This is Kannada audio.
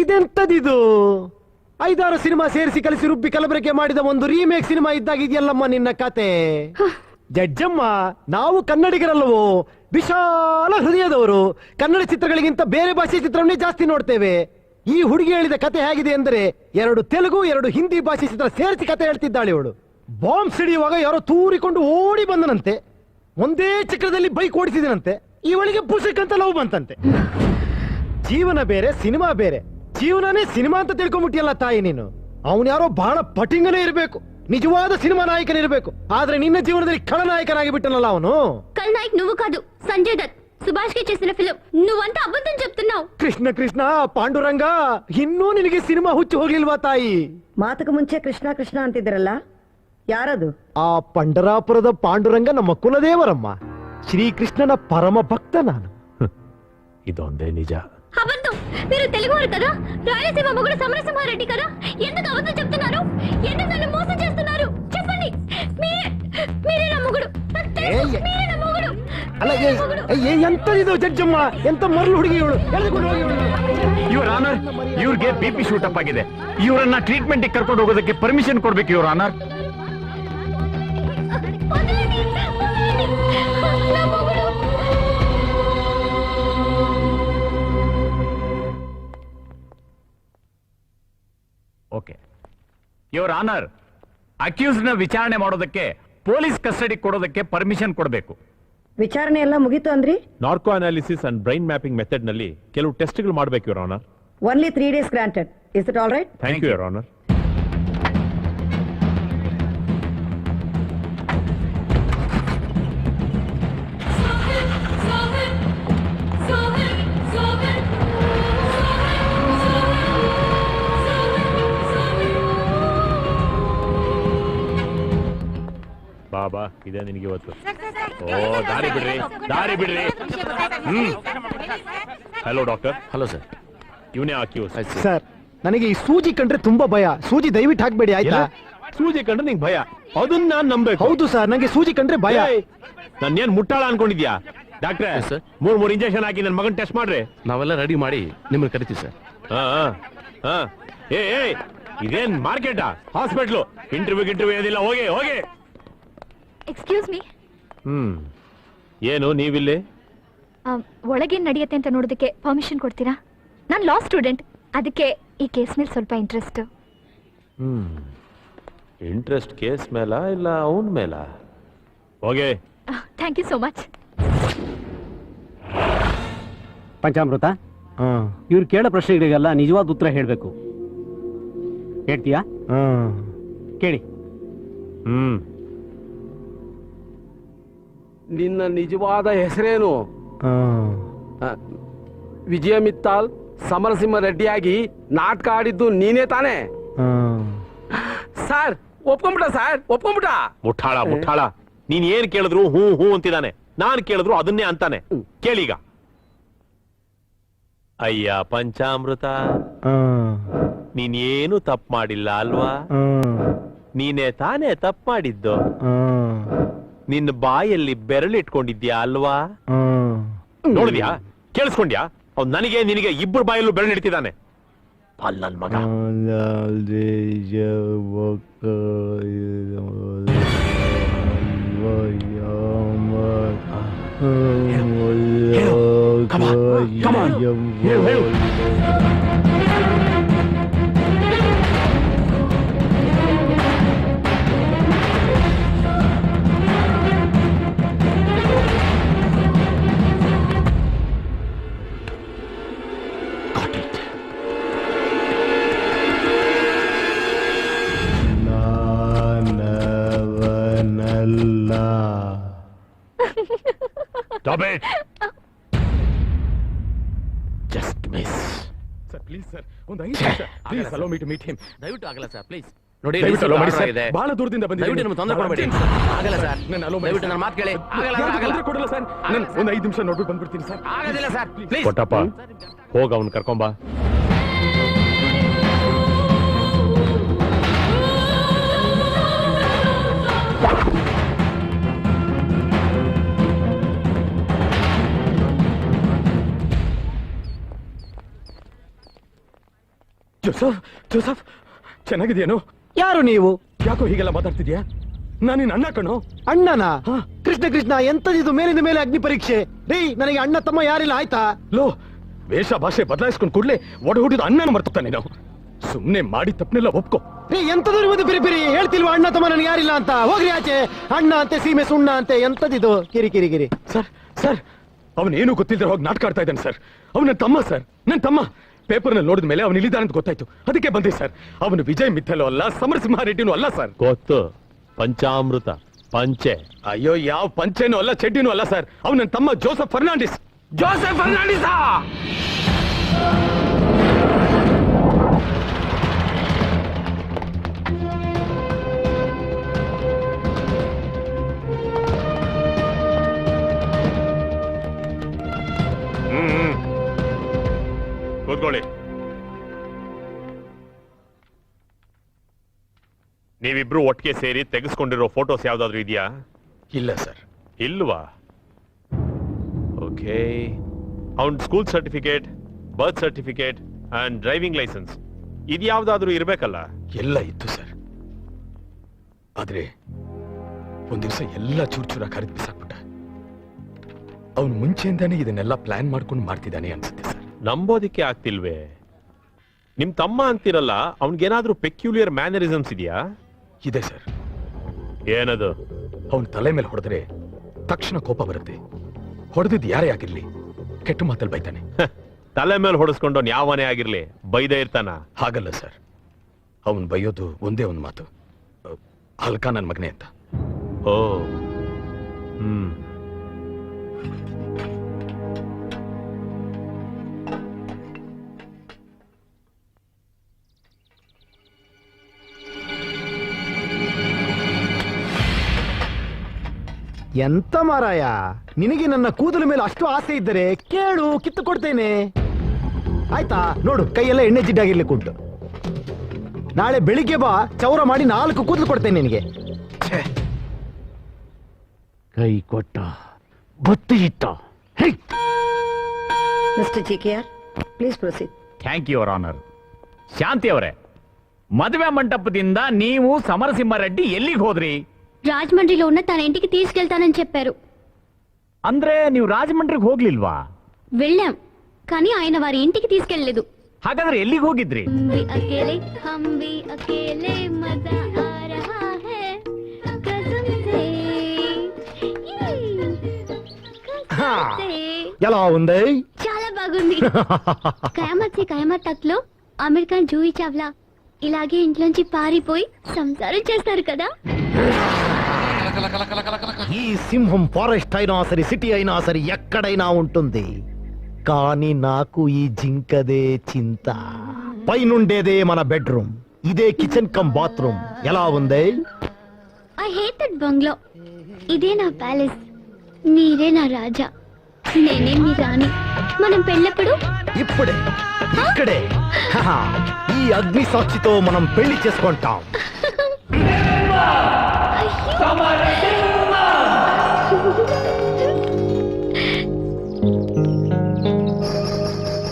ಇದೆಂತದಿದು? ಐದಾರು ಸಿನಿಮಾ ಸೇರಿಸಿ ಕಲಿಸಿ ರುಬ್ಬಿ ಕಲಬೆರಕೆ ಮಾಡಿದ ಒಂದು ರೀಮೇಕ್ ಸಿನಿಮಾ ಇದ್ದಾಗ ಇದೆಯಲ್ಲಮ್ಮ ನಿನ್ನ ಕತೆ? ಜಡ್ಜಮ್ಮ ನಾವು ಕನ್ನಡಿಗರಲ್ಲವೋ? ವಿಶಾಲ ಹೃದಯದವರು. ಕನ್ನಡ ಚಿತ್ರಗಳಿಗಿಂತ ಬೇರೆ ಭಾಷೆ ಚಿತ್ರವನ್ನೇ ಜಾಸ್ತಿ ನೋಡ್ತೇವೆ. ಈ ಹುಡುಗಿ ಹೇಳಿದ ಕತೆ ಹೇಗಿದೆ ಅಂದ್ರೆ ಎರಡು ತೆಲುಗು ಎರಡು ಹಿಂದಿ ಭಾಷೆ ಚಿತ್ರ ಸೇರಿಸಿ ಕತೆ ಹೇಳ್ತಿದ್ದಾಳೆ ಇವಳು. ಬಾಂಬ್ ಸಿಡಿಯುವಾಗ ಯಾರೋ ತೂರಿಕೊಂಡು ಓಡಿ ಬಂದನಂತೆ. ಒಂದೇ ಚಕ್ರದಲ್ಲಿ ಬೈಕ್ ಓಡಿಸಿದನಂತೆ. ಇವಳಿಗೆ ಪುಸ್ತಕ ಅಂತ ಲವ್ ಬಂತಂತೆ. ಜೀವನ ಬೇರೆ ಸಿನಿಮಾ ಬೇರೆ. ಜೀವನನೇ ಸಿನಿಮಾ ಅಂತ ತಿಳ್ಕೊಂಬಿಟ್ಟಿಯಲ್ಲ ತಾಯಿ ನೀನು ಅವನ್ಯಾರೋ ಬಹಳ ಪಟಿಂಗನೇ ಇರಬೇಕು నిజవాద సినిమా నాయకనిరబేకు ఆదరే నిన్న జీవనదల్లి కళనాయకనాగి బిట్టనలా అవును కళనాయక్ నువ్వు కాదు సంజయ్ దత్ సుభాష్కి చేసిన ఫిలిం నువ్వంతా అబద్ధం చెప్తున్నావు కృష్ణ కృష్ణ పాండురంಗ ಇನ್ನೂ ನಿನಗೆ ಸಿನಿಮಾ ಹುಚ್ಚು ಹೋಗ್ಲಿಲ್ವಾ ತಾಯಿ ಮಾತಕ್ಕೆ ಮುಂಚೆ ಕೃಷ್ಣ ಕೃಷ್ಣ ಅಂತಿದ್ರಲ್ಲ ಯಾರದು ಆ ಪಂಡರಾಪುರದ ಪಾಂಡುರಂಗ ನಮ್ಮ ಕುಲದೇವರಮ್ಮ ಶ್ರೀಕೃಷ್ಣನ ಪರಮ ಭಕ್ತ ನಾನು ಇದೊಂದೇ ನಿಜ అబద్ధం మీరు తెలుగువారు కదా రాయలసీమ మొగుడు సమరసింహారెడ్డి కదా ఎందుకు అబద్ధం చెప్తున్నారు ఎందుకు నన్ను మోసం చేస్తున్నారు చెప్పండి మీరే మీరే నా మొగుడు నాకు తెలుసు, ఏయ్. మీరే నా మొగుడు ಅಲ್ಲ ಏ- ಏ- ಏ- ಎಂತದಿದು ಜಡ್ಜಮ್ಮ ಎಂತ ಮರಳು ಹುಡುಗಿ ಇವಳು ಎಳೆದುಕೊಂಡು ಹೋಗಿ ಇವಳನ್ನ. ಯುವರ್ ಆನರ್ ಇವ್ರಿಗೆ ಬಿ ಪಿ ಶೂಟ್ ಅಪ್ ಆಗಿದೆ ಇವರನ್ನ ಟ್ರೀಟ್ಮೆಂಟ್ ಕರ್ಕೊಂಡು ಹೋಗೋದಕ್ಕೆ ಪರ್ಮಿಷನ್ ಕೊಡ್ಬೇಕು ಯುವರ್ ಆನರ್ ಯುವರ್ ಆನರ್ ಅಕ್ಯೂಸ್ನ ವಿಚಾರಣೆ ಮಾಡೋದಕ್ಕೆ ಪೊಲೀಸ್ ಕಸ್ಟಡಿ ಕೊಡೋದಕ್ಕೆ ಪರ್ಮಿಷನ್ ಕೊಡಬೇಕು. ವಿಚಾರಣೆ ಎಲ್ಲ ಮುಗೀತು ಅಂದ್ರಿ? Narco analysis and brain mapping ಮೆಥಡ್ನಲ್ಲಿ ಕೆಲವು ಟೆಸ್ಟ್ಗಳು ಮಾಡಬೇಕು your honour only three days granted is it all right thank you your honour ಬಾಬಾ ಇದೆ ನಿನಗೆ ಇವತ್ತು. ಓ ದಾರಿ ಬಿಡ್ರಿ ದಾರಿ ಬಿಡ್ರಿ. ಹ್ಮ್. ಹಲೋ ಡಾಕ್ಟರ್ ಹಲೋ ಸರ್ ಇವನೇ ಹಾಕಿ ಸರ್ ನನಗೆ ಈ ಸೂಜಿ ಕಂಡ್ರೆ ತುಂಬಾ ಭಯ. ಸೂಜಿ ದಯವಿಟ್ಟು ಹಾಕ್ಬೇಡಿ ಆಯ್ತಾ? ಸೂಜಿ ಕಂಡ್ರೆ ನಿಂಗೆ ಭಯ. ಅದನ್ನ ನಾನ್ ನಂಬೇಕು ಹೌದು ಸರ್. ನಂಗೆ ಸೂಜಿ ಕಂಡ್ರೆ ಭಯ. ಏನ್ ಮುಟ್ಟಾಳ ಅನ್ಕೊಂಡಿದ್ಯಾ? ಡಾಕ್ಟರ್. ಮೂರ್ ಮೂರ್ ಇಂಜೆಕ್ಷನ್ ಹಾಕಿ ನನ್ನ ಮಗನ್ ಟೆಸ್ಟ್ ಮಾಡ್ರಿ. ನಾವೆಲ್ಲ ರೆಡಿ ಮಾಡಿ ನಿಮ್ಮನ್ನ ಕರಿತೀವಿ ಸರ್ ಹಾ ಹಾ, ಹಾ. ಏ ಏ ಇದೇನ್ ಮಾರ್ಕೆಟಾ ಹಾಸ್ಪಿಟ್ಲು ಇಂಟರ್ವ್ಯೂ ಇಂಟರ್ವ್ಯೂ ಏನಿಲ್ಲ. ಹೋಗಿ ಹೋಗಿ. ಎಕ್ಸ್ಕ್ಯೂಸ್ ಮೀ ಹ್ಮ್. ಏನು ನೀವಿಲ್ಲಿ? ಒಳಗೇನು ನಡೆಯುತ್ತೆ ಅಂತ ನೋಡೋದಕ್ಕೆ ಪರ್ಮಿಷನ್ ಕೊಡ್ತೀರಾ? ನಾನು ಲಾ ಸ್ಟೂಡೆಂಟ್ ಅದಕ್ಕೆ ಈ ಕೇಸ್ ಮೇಲೆ ಸ್ವಲ್ಪ ಇಂಟ್ರೆಸ್ಟ್ ಹ್ಮ್. ಇಂಟ್ರೆಸ್ಟ್ ಕೇಸ್ ಮೇಲ ಇಲ್ಲ ಅವನ ಮೇಲ? Okay thank you so much ಪಂಚಾಮೃತ ಇವ್ರು ಕೇಳೋ ಪ್ರಶ್ನೆಗಳಿಗೆಲ್ಲ ನಿಜವಾದ ಉತ್ತರ ಹೇಳಬೇಕು. ಹೇಳ್ತೀಯಾ ಕೇಳಿ. ಹ್ಮ್. ನಿನ್ನ ನಿಜವಾದ ಹೆಸರೇನು? ವಿಜಯ ಮಿತ್ತಾಲ್ ಸಮರಸಿಂಹ ರೆಡ್ಡಿಯಾಗಿ ನಾಟಕ ಆಡಿದ್ದು ನೀನೇ ತಾನೆ? ಸರ್ ಒಪ್ಕೊಂಬಿಟ ಸರ್ ಒಪ್ಕೊಂಬಿಟ ಮುಠಾಳ ಮುಠಾಳ. ನೀನ್ ಏನ್ ಕೇಳಿದ್ರು ಹೂ ಹೂ ಅಂತಿದ್ದಾನೆ ನಾನ್ ಕೇಳಿದ್ರು ಅದನ್ನೇ ಅಂತಾನೆ. ಕೇಳೀಗ. ಅಯ್ಯ ಪಂಚಾಮೃತ. ನೀನ್ ಏನು ತಪ್ಪು ಮಾಡಿಲ್ಲ ಅಲ್ವಾ? ನೀನೇ ತಾನೇ ತಪ್ಪು ಮಾಡಿದ್ದು. ನಿನ್ನ ಬಾಯಲ್ಲಿ ಬೆರಳಿಟ್ಕೊಂಡಿದ್ಯಾ ಅಲ್ವಾ? ನೋಡಿದ್ಯಾ? ಕೇಳಿಸ್ಕೊಂಡ್ಯಾ? ಅವ್ ನನಗೆ ನಿನಗೆ ಇಬ್ಬರು ಬಾಯಲ್ಲೂ ಬೆರಳಿಡ್ತಿದ್ದಾನೆ. ಅಲ್ಲ ನನ್ ಮಗ. Stop just miss miss. Sir please sir ಒಂದು ಐದು ನಿಮಿಷ. Please allow me to meet him. ದಯವಿಟ್ಟು ಆಗಲ್ಲ ಸರ್ ಪ್ಲೀಸ್ ನೋಡಿ ದಯವಿಟ್ಟು allow ಮಾಡಿ ಸರ್ ಬಹಳ ದೂರದಿಂದ ದಯವಿಟ್ಟು ನಿಮ್ಗೆ ತೊಂದರೆ ಕೊಡಬೇಡಿ. ಆಗಲ್ಲ ಸರ್ ದಯವಿಟ್ಟು ನನ್ನ ಮಾತು ಕೇಳಿ. ಆಗಲ್ಲ ಆಗಲ್ಲ. ಕೊಡಲ್ಲ ಸರ್ ನಾನು ಒಂದು ಐದು ನಿಮಿಷ ನೋಡ್ಬಿಟ್ಟು ಬಂದ್ಬಿಡ್ತೀನಿ ಸರ್ ಆಗದಿಲ್ಲ ಸರ್ ಪ್ಲೀಸ್ ಕೊಟ್ಟಪ್ಪ ಹೋಗ ಅವ್ನು ಕರ್ಕೊಂಬ ಜೋಸಫ್ ಜೋಸಫ್ ಚೆನ್ನಾಗಿದೆಯೇನು? ಯಾರು ನೀವು? ಯಾಕೋ ಹೀಗೆಲ್ಲ ಮಾತಾಡ್ತಿದ್ಯಾ? ನಾನು ನಿನ್ನ ಅಣ್ಣ ಕಣೋ. ಅಣ್ಣನ? ಕೃಷ್ಣ ಕೃಷ್ಣ ಎಂತದಿದು ಮೇಲಿಂದ ಮೇಲೆ ಅಗ್ನಿ ಪರೀಕ್ಷೆ? ರೀ ನನಗೆ ಅಣ್ಣ ತಮ್ಮ ಯಾರಿಲ್ಲ ಆಯ್ತಾ? ಲೋ ವೇಷ ಭಾಷೆ ಬದಲಾಯಿಸ್ಕೊಂಡು ಕೂಡ್ಲೆ ಒಡ ಹುಟ್ಟಿದ ಅಣ್ಣನ ಮರ್ತಾನೆ ನಾವು ಸುಮ್ನೆ ಮಾಡಿ ತಪ್ಪನೆಲ್ಲ ಒಪ್ಕೋ. ರೀ ಎಂತದು ಇರುವುದು ಬಿರಿ ಬಿರಿ ಹೇಳ್ತಿಲ್ವಾ ಅಣ್ಣ ತಮ್ಮ ನನಗೆ ಯಾರಿಲ್ಲ ಅಂತ? ಹೋಗ್ರಿ ಆಚೆ. ಅಣ್ಣ ಅಂತೆ ಸೀಮೆ ಸುಣ್ಣ ಅಂತೆ ಎಂತದಿದು ಕಿರಿ ಕಿರಿ ಕಿರಿ. ಸರ್ ಸರ್ ಅವನೇನು ಗೊತ್ತಿಲ್ಲದೆ ಹೋಗಿ ನಾಟಕ ಆಡ್ತಾ ಇದ್ದಾನೆ ಸರ್. ಅವನ ತಮ್ಮ ಸರ್. ನನ್ನ ತಮ್ಮ. ಪೇಪರ್ನಲ್ಲಿ ನೋಡಿದ ಮೇಲೆ ಅವನು ಇಲ್ಲಿದ್ದಾನೆ ಅಂತ ಗೊತ್ತಾಯ್ತು. ಅದಕ್ಕೆ ಬಂದೆ ಸರ್. ಅವನು ವಿಜಯ್ ಮಿತ್ತಲು ಅಲ್ಲ ಸಮರಸಿಂಹ ರೆಡ್ಡಿನೂ ಅಲ್ಲ ಸರ್. ಗೊತ್ತು. ಪಂಚಾಮೃತ ಪಂಚೆ. ಅಯ್ಯೋ ಯಾವ ಪಂಚೆನೂ ಅಲ್ಲ ಚೆಡ್ಡಿನೂ ಅಲ್ಲ ಸರ್. ಅವನ ತಮ್ಮ ಜೋಸಫ್ ಫರ್ನಾಂಡಿಸ್. ಜೋಸೆಫ್ ಫರ್ನಾಂಡಿಸಾ! ನೀವಿಬ್ರು ಒಟ್ಟಿಗೆ ಸೇರಿ ತೆಗೆಸ್ಕೊಂಡಿರೋ ಫೋಟೋಸ್ ಯಾವ್ದಾದ್ರು ಇದೆಯಾ? ಇಲ್ಲ ಸರ್. ಇಲ್ವಾ? ಓಕೆ. ಅವನ್ school certificate birth certificate and driving licence. ಇದ್ಯಾವ್ದಾದ್ರೂ ಇರ್ಬೇಕಲ್ಲ? ಎಲ್ಲ ಇತ್ತು ಸರ್. ಆದ್ರೆ ಒಂದ್ ದಿವಸ ಎಲ್ಲ ಚೂರ್ ಚೂರ ಕರೆದು ಬಿಸಾಕ್ಬಿಟ್ಟ. ಮುಂಚೆಯಿಂದಾನೆ ಮುಂಚೆಯಿಂದಾನೇ ಇದನ್ನೆಲ್ಲ ಪ್ಲಾನ್ ಮಾಡ್ಕೊಂಡು ಮಾಡ್ತಿದ್ದಾನೆ ಅನ್ಸುತ್ತೆ ಸರ್. ನಂಬೋದಿಕ್ಕೆ ಆಗ್ತಿಲ್ವೇ? ನಿಮ್ ತಮ್ಮ ಅಂತಿರಲ್ಲ ಅವ್ನಿಗೇನಾದ್ರೂ ಪೆಕ್ಯುಲಿಯರ್ ಮ್ಯಾನರಿಸಮ್ಸ್ ಇದೆಯಾ? ಇದೆ ಸರ್. ಏನದು? ಅವನ ತಲೆ ಮೇಲೆ ಹೊಡೆದ್ರೆ ತಕ್ಷಣ ಕೋಪ ಬರುತ್ತೆ. ಹೊಡೆದಿದ್ದು ಯಾರೇ ಆಗಿರ್ಲಿ ಕೆಟ್ಟ ಮಾತಲ್ಲಿ ಬೈತಾನೆ. ತಲೆ ಮೇಲೆ ಹೊಡೆಸ್ಕೊಂಡು ಯಾವನೇ ಆಗಿರ್ಲಿ ಬೈದೇ ಇರ್ತಾನ? ಹಾಗಲ್ಲ ಸರ್. ಅವನ್ ಬೈಯೋದು ಒಂದೇ ಒಂದು ಮಾತು. ಅಲ್ಕಾ ನನ್ನ ಮಗನೇ ಅಂತ. ಓ ಹ್ಮ್. ಎಂತ ಮಾರಾಯ? ನಿನಗೆ ನನ್ನ ಕೂದಲು ಮೇಲೆ ಅಷ್ಟು ಆಸೆ ಇದ್ದರೆ ಕೇಳು ಕಿತ್ತು ಕೊಡ್ತೇನೆ ಆಯ್ತಾ? ನೋಡು ಕೈಯೆಲ್ಲ ಎಣ್ಣೆ ಜಿಡ್ಡಾಗಿರ್ಲಿಕ್ಕೆ ಉಂಟು ನಾಳೆ ಬೆಳಿಗ್ಗೆ ಬಾ ಚೌರ ಮಾಡಿ ನಾಲ್ಕು ಕೂದಲು ಕೊಡ್ತೇನೆ ನಿನಗೆ. ಕೈ ಕೊಟ್ಟ ಬತ್ತಿ ಇಟ್ಟ mister G K R please proceed thank you your honour Shanti ಅವರೇ ಮದುವೆ ಮಂಟಪದಿಂದ ನೀವು ಸಮರಸಿಂಹ ರೆಡ್ಡಿ ಎಲ್ಲಿಗೆ ಹೋದ್ರಿ? రాజమండ్రిలో ఉన్న తన ఇంటికి తీసుకెళ్తానని చెప్పారు. ಅಂದ್ರೆ నీవు రాజమండ్రికి హోగ్లిల్వా? వెళ్ళాం కానీ ఆయన వారి ఇంటికి తీసుకెళ్ళలేదు ಹಾಗಾದ್ರೆ ఎల్లి హోగిద్రి. ఎలా ఉంది? చాలా బాగుంది. కయామత్ సే అమెరికన్ జూయి చావ్లా ఇలాగే ఇంట్లోంచి పారిపోయి సంసారం చేస్తారు కదా. ఈ సింహం ఫారెస్ట్ అయినా సరే సిటీ అయినా సరే ఎక్కడైనా ఉంటుంది. కానీ నాకు ఈ జింకదే చింత. పైనుండేదే మన బెడ్రూమ్. ఇదే కిచెన్ కమ్ బాత్రూమ్. ఎలా ఉంది? I hate that bungalow. ఇదే నా ప్యాలెస్. మీరే నా రాజా. నేనే మీ రాణి. మనం పెళ్ళప్పుడు? ఇప్పుడే. ఇక్కడే. హహ, ఈ అగ్ని సాక్షితో మనం పెళ్ళి చేసుకుంటాం.